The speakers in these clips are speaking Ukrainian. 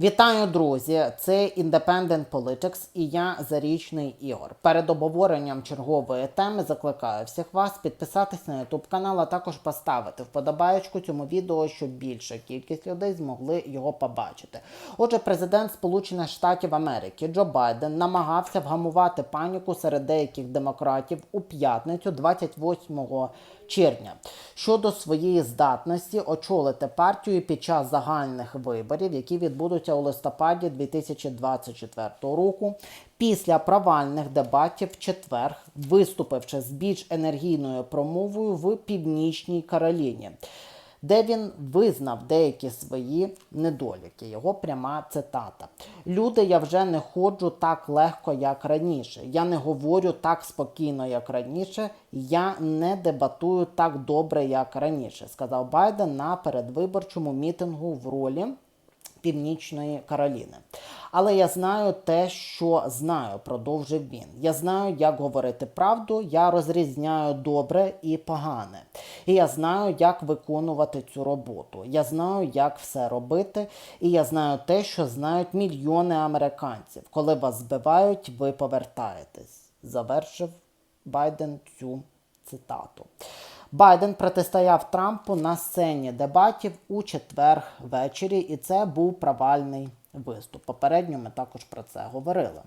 Вітаю, друзі! Це Independent Politics і я Зарічний Ігор. Перед обговоренням чергової теми закликаю всіх вас підписатись на YouTube канал, а також поставити вподобаєчку цьому відео, щоб більша кількість людей змогли його побачити. Отже, президент Сполучених Штатів Америки Джо Байден намагався вгамувати паніку серед деяких демократів у п'ятницю, 28 червня щодо своєї здатності очолити партію під час загальних виборів, які відбудуться у листопаді 2024 року. Після провальних дебатів в четвер, виступивши з більш енергійною промовою в Північній Кароліні. Де він визнав деякі свої недоліки. Його пряма цитата: Люди, я вже не ходжу так легко, як раніше. Я не говорю так спокійно, як раніше. Я не дебатую так добре, як раніше, сказав Байден на передвиборчому мітингу в ролі. Північної Кароліни. Але я знаю те, що знаю, продовжив він. Я знаю, як говорити правду, я розрізняю добре і погане. І я знаю, як виконувати цю роботу. Я знаю, як все робити, і я знаю те, що знають мільйони американців. Коли вас збивають, ви повертаєтесь. Завершив Байден цю цитату. Байден протистояв Трампу на сцені дебатів у четвер ввечері, і це був провальний виступ. Попередньо ми також про це говорили.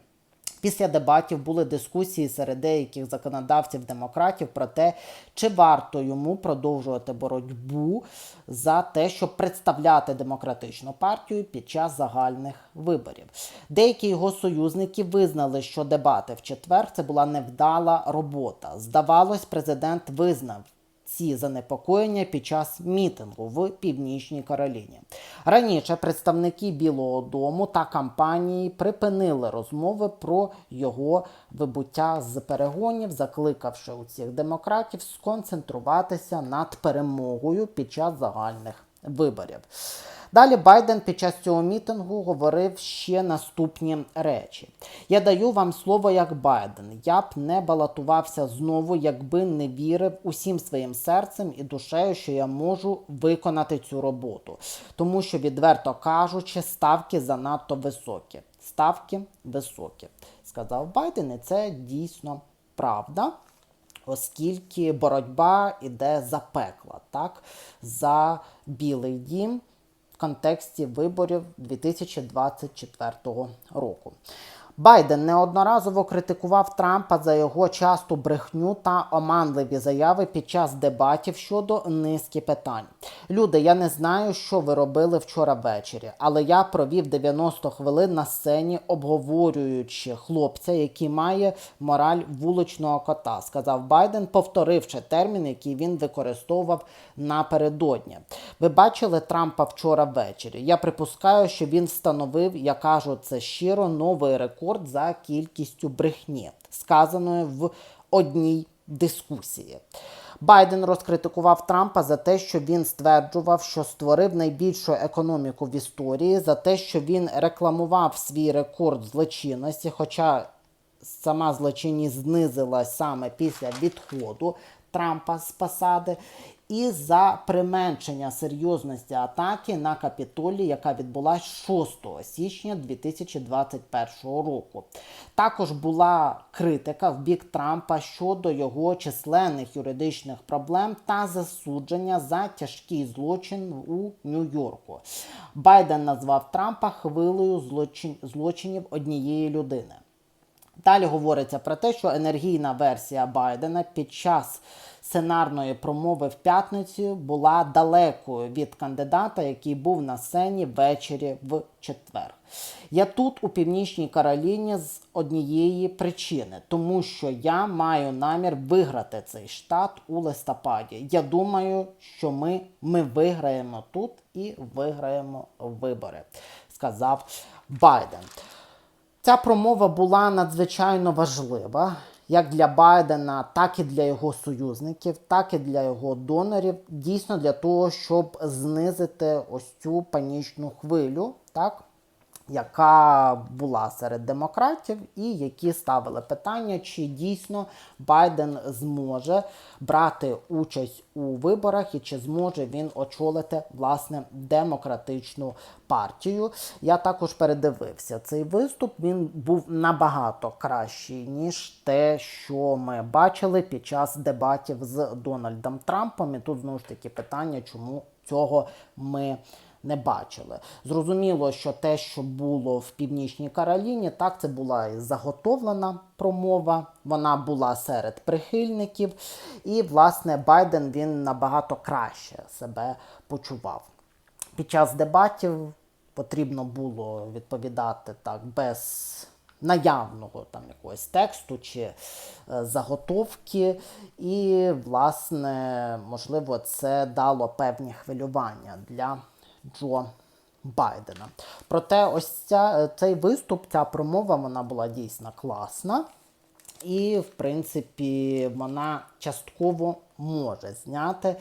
Після дебатів були дискусії серед деяких законодавців демократів про те, чи варто йому продовжувати боротьбу за те, щоб представляти демократичну партію під час загальних виборів. Деякі його союзники визнали, що дебати в четвер це була невдала робота. Здавалось, президент визнав ці занепокоєння під час мітингу в Північній Кароліні. Раніше представники Білого Дому та кампанії припинили розмови про його вибуття з перегонів, закликавши усіх демократів сконцентруватися над перемогою під час загальних виборів. Далі Байден під час цього мітингу говорив ще наступні речі: Я даю вам слово як Байден. Я б не балотувався знову, якби не вірив усім своїм серцем і душею, що я можу виконати цю роботу. Тому що, відверто кажучи, ставки занадто високі. Ставки високі, сказав Байден, і це дійсно правда. Оскільки боротьба іде за пекла, так, за Білий дім контексті виборів 2024 року. Байден неодноразово критикував Трампа за його часту брехню та оманливі заяви під час дебатів щодо низки питань. Люди, я не знаю, що ви робили вчора ввечері, але я провів 90 хвилин на сцені, обговорюючи хлопця, який має мораль вуличного кота, сказав Байден, повторивши термін, який він використовував напередодні. Ви бачили Трампа вчора ввечері. Я припускаю, що він встановив, я кажу це щиро, новий рекорд за кількістю брехні, сказаної в одній дискусії. Байден розкритикував Трампа за те, що він стверджував, що створив найбільшу економіку в історії, за те, що він рекламував свій рекорд злочинності, хоча сама злочинність знизилась саме після відходу Трампа з посади, і за применшення серйозності атаки на капітолі, яка відбулася 6 січня 2021 року. Також була критика в бік Трампа щодо його численних юридичних проблем та засудження за тяжкий злочин у Нью-Йорку. Байден назвав Трампа хвилею злочин... злочинів однієї людини. Далі говориться про те, що енергійна версія Байдена під час сценарної промови в п'ятницю була далекою від кандидата, який був на сцені ввечері в четвер. Я тут, у Північній Кароліні, з однієї причини, тому що я маю намір виграти цей штат у листопаді. Я думаю, що ми, ми виграємо тут і виграємо вибори, сказав Байден. Ця промова була надзвичайно важлива як для Байдена, так і для його союзників, так і для його донорів. Дійсно для того, щоб знизити ось цю панічну хвилю, так? Яка була серед демократів, і які ставили питання, чи дійсно Байден зможе брати участь у виборах і чи зможе він очолити власне демократичну партію. Я також передивився цей виступ. Він був набагато кращий ніж те, що ми бачили під час дебатів з Дональдом Трампом. І тут знову ж таки питання, чому цього ми не бачили. Зрозуміло, що те, що було в Північній Кароліні, так це була заготовлена промова, вона була серед прихильників, і, власне, Байден він набагато краще себе почував. Під час дебатів потрібно було відповідати так без наявного там якогось тексту чи е, заготовки, і, власне, можливо, це дало певні хвилювання для Джо Байдена. Проте, ось ця, е, цей виступ, ця промова, вона була дійсно класна. І, в принципі, вона частково може зняти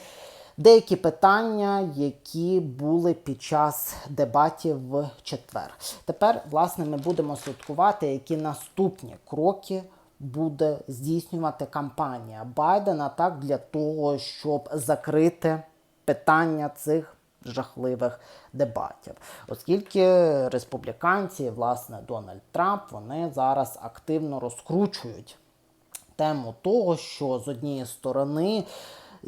деякі питання, які були під час дебатів в четвер. Тепер, власне, ми будемо слідкувати, які наступні кроки буде здійснювати кампанія Байдена так для того, щоб закрити питання цих жахливих дебатів, оскільки республіканці, власне, Дональд Трамп, вони зараз активно розкручують тему того, що з однієї сторони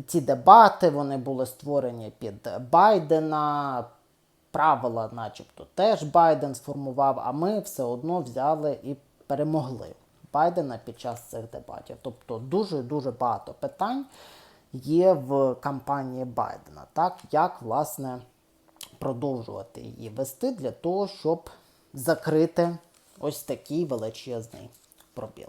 ці дебати вони були створені під Байдена. Правила, начебто, теж Байден сформував, а ми все одно взяли і перемогли Байдена під час цих дебатів. Тобто дуже дуже багато питань є в кампанії Байдена. Так, як власне продовжувати її вести для того, щоб закрити ось такий величезний пробіл.